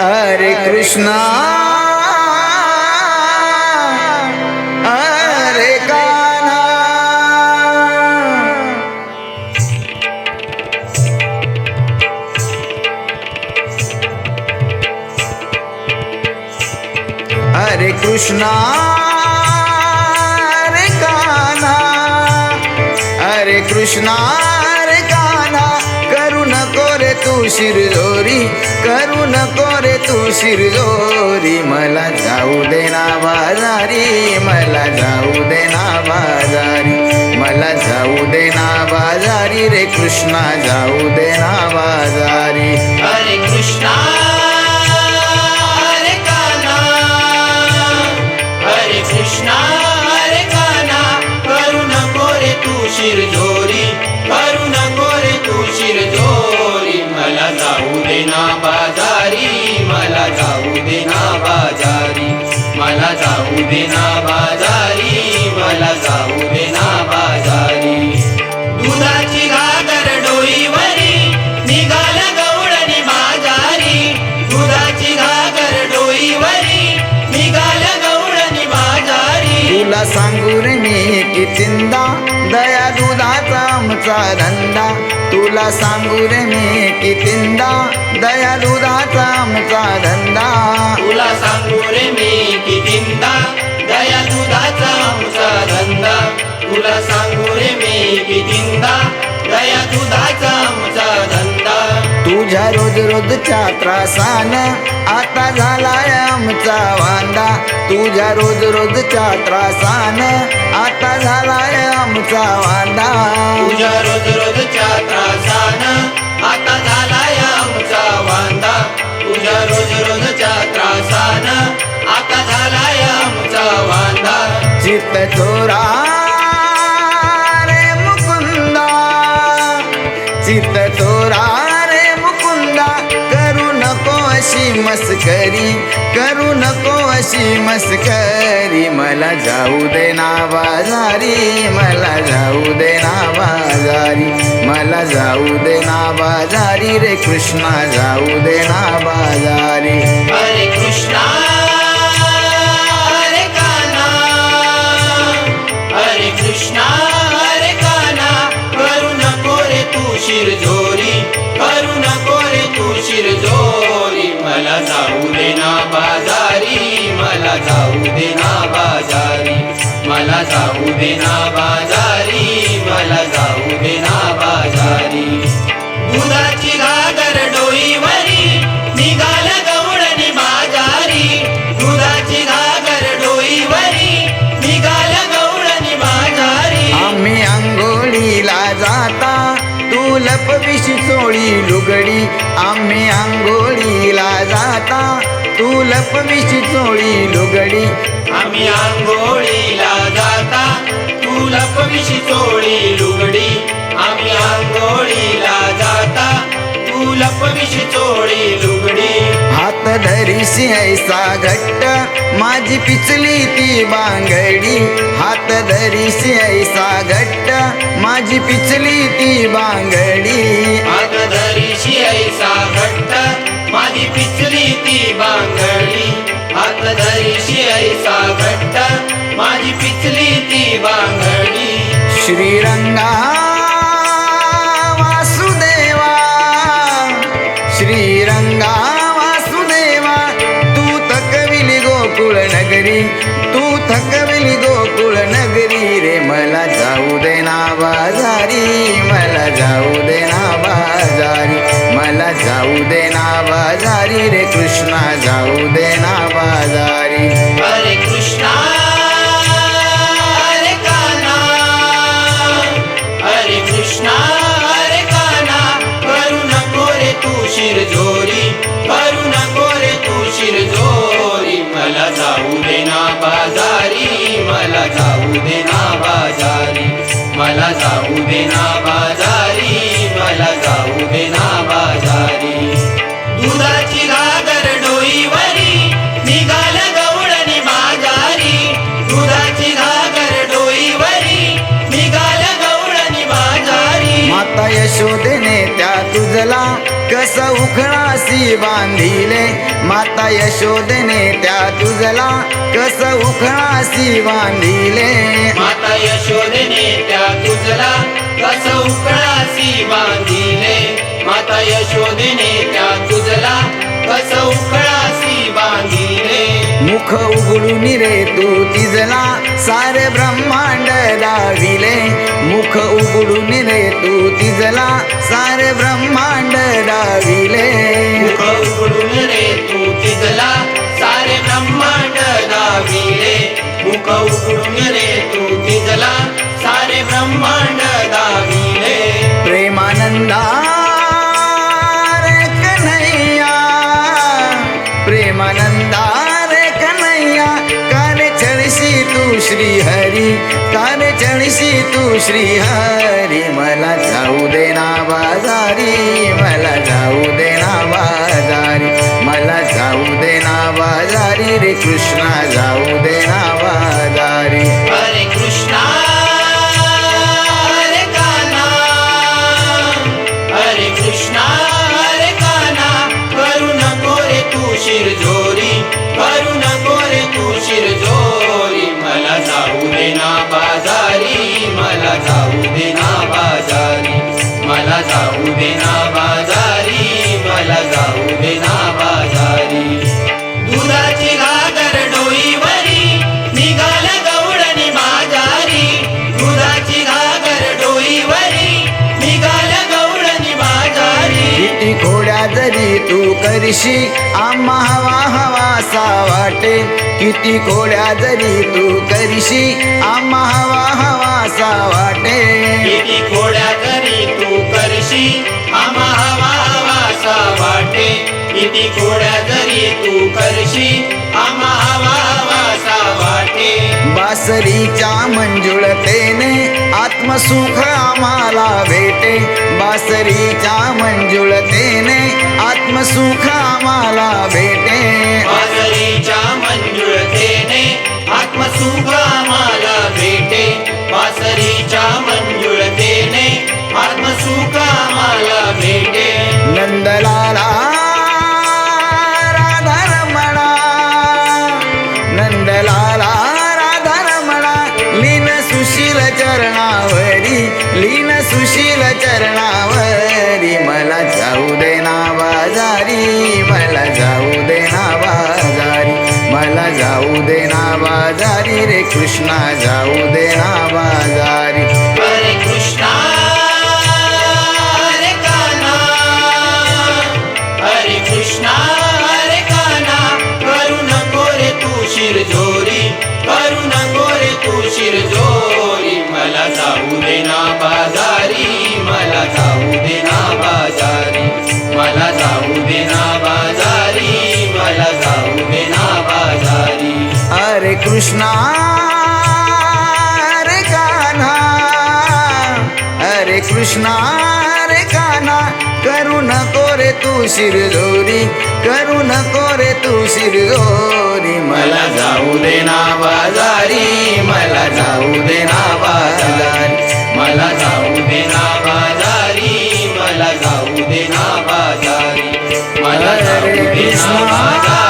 हरे कृष्णा हरे कान्हा। हरे कृष्णा हरे कान्हा। हरे कृष्णा। तू शिरजोरी करू नको रे तू शिरजोरी मला जाऊ दे ना बाजारी मला जाऊ दे ना बाजारी. मला जाऊ दे ना बाजारी रे कृष्णा जाऊ दे ना बाजारी. अरे कृष्णा कृष्णा अरे काना करू नको रे तू शिरजोरी देना बाजारी. मला जाऊ देना बाजारी. मला जाऊ देना दया आमचा धंदा. तुला सांगू रे मी कितींदा? दया दुधाचा आमचा धंदा. तुला सांगू रे मी कितींदा? दया दुधाचा आमचा धंदा. तुला सांगू रे मी कितींदा? दया दुधाचा तुझ्या रोज रोजच्या त्रासान. आता झालाय आमचा वांदा. तुझ्या रोज रोजच्या त्रासान. आता झालाय आमचा वांदा. तुझ्या रोज रोजच्या त्रासान. आता झालाय आमचा वांदा. तुझ्या रोज रोजच्या त्रासान. आता झालाय आमचा वांदा. चित्त चोरा अशी मस्करी करू नको अशी मस्करी. मला जाऊ दे ना बाजारी मला जाऊ दे ना बाजारी मला जाऊ दे ना बाजारी रे कृष्णा जाऊ दे ना बाजारी हरे कृष्णा दे ना बाजारी. मला जाऊ दे ना बाजारी. मला जाऊ दे ना बाजारी. दुधाची घागर डोईवरी. निघाल गवळणी बाजारी. दुधाची घागर डोईवरी. निघाल गवळणी बाजारी. आम्ही आंघोळीला जाता. तू लपविशी चोळी लुगडी. आम्ही आंघोळीला जाता. तू लपविशी चोळी लुगडी. आम्ही आंघोळीला जाता. तू लपविशी चोळी लुगडी. आम्ही आंघोळीला जाता. तू लपविशी चोळी लुगडी. हात धरीशी ऐसा घट्ट. माझी पिचली ती बांगडी. हात धरीशी ऐसा घट्ट. माझी पिचली ती बांगडी. हात धरीशी ऐसा घट्ट. माझी पिचली ती बांगडी. हात धरीशी ऐसा घट्ट. माझी पिचली ती बांगडी. श्रीरंगा वासुदेवा. श्रीरंगा वासुदेवा तू थकविली गोकुळ नगरी. तू थकविली गोकुळ नगरी रे मला जाऊ दे ना बाजारी. मला जाऊ दे ना बाजारी. मला जाऊ दे ना बाजारी रे कृष्णा जाऊ दे ना बाजारी. हरे कृष्णा हरे कान्हा. हरे कृष्णा हरे कान्हा. करू नको रे तू शिरजोरी करू नको रे तू शिरजोरी मला जाऊ दे ना बाजारी मला जाऊ दे ना बाजारी. मला जाऊ दे ना यशोदेने त्या तुझला कस उखळासी बांधिले. माता यशोदने त्या तुझला कस उखळासी बांधिले. माता यशोदेने त्या तुझला कस उकळासी बांधिले. माता यशोदेने त्या तुझला कस उकळासी बांधिले. मुख उघडून रे तू तिजला सारे ब्रह्मांड दाविले मुख उघडून रे तू तिजला सारे ब्रह्मांड दाविले मुख उघडून रे तू तिथला सारे ब्रह्मांड दाविले मुख उघडून रे तू तिथला सारे ब्रह्मांड दाविले प्रेमानंदा रे कन्हैया प्रेमानंदा रे कन्हैया कारे चढशी तू श्री हरी कारे म्हणशी तू श्री हरी मला जाऊ दे ना बाजारी मला जाऊ दे ना बाजारी मला जाऊ दे ना बाजारी रे कृष्णा दे ना बाजारी मला जाऊ दे ना बाजारी. दुधाची घागर डोईवरी निघाल गवळणी माजारी दुधाची घागर डोईवरी निघाल गवळणी माजारी घोड्या जरी तू करशी आम्हा हवा हवा वाटे किती खोड्या जरी तू करशी आम्हा हवा हवासा वाटे. किती खोड्या करी तू करशी आम्हा हवा हवासा वाटे. किती खोड्या जरी तू करशी आम्हा हवा हवासा वाटे. बासरीच्या मंजुळतेने आत्मसुख आम्हाला भेटे. बासरीच्या मंजुळतेने आत्मसुख आम्हाला भेटे. वासरीच्या मंजुळतेने आत्मसुख आम्हाला भेटे. बासरीच्या लीन सुशील चरणावरी मला जाऊ दे ना बाजारी मला जाऊ दे ना बाजारी मला जाऊ दे ना बाजारी रे कृष्णा जाऊ दे ना बाजारी. कृष्णा रे कान्हा हरे कृष्णा रे कान्हा करू नको रे तू शिरजोरी करू नको रे तू शिरजोरी मला जाऊ दे ना बाजारी मला जाऊ दे ना बाजारी. मला जाऊ दे ना बाजारी मला जाऊ दे ना बाजारी. मला जाऊ दे ना बाजारी.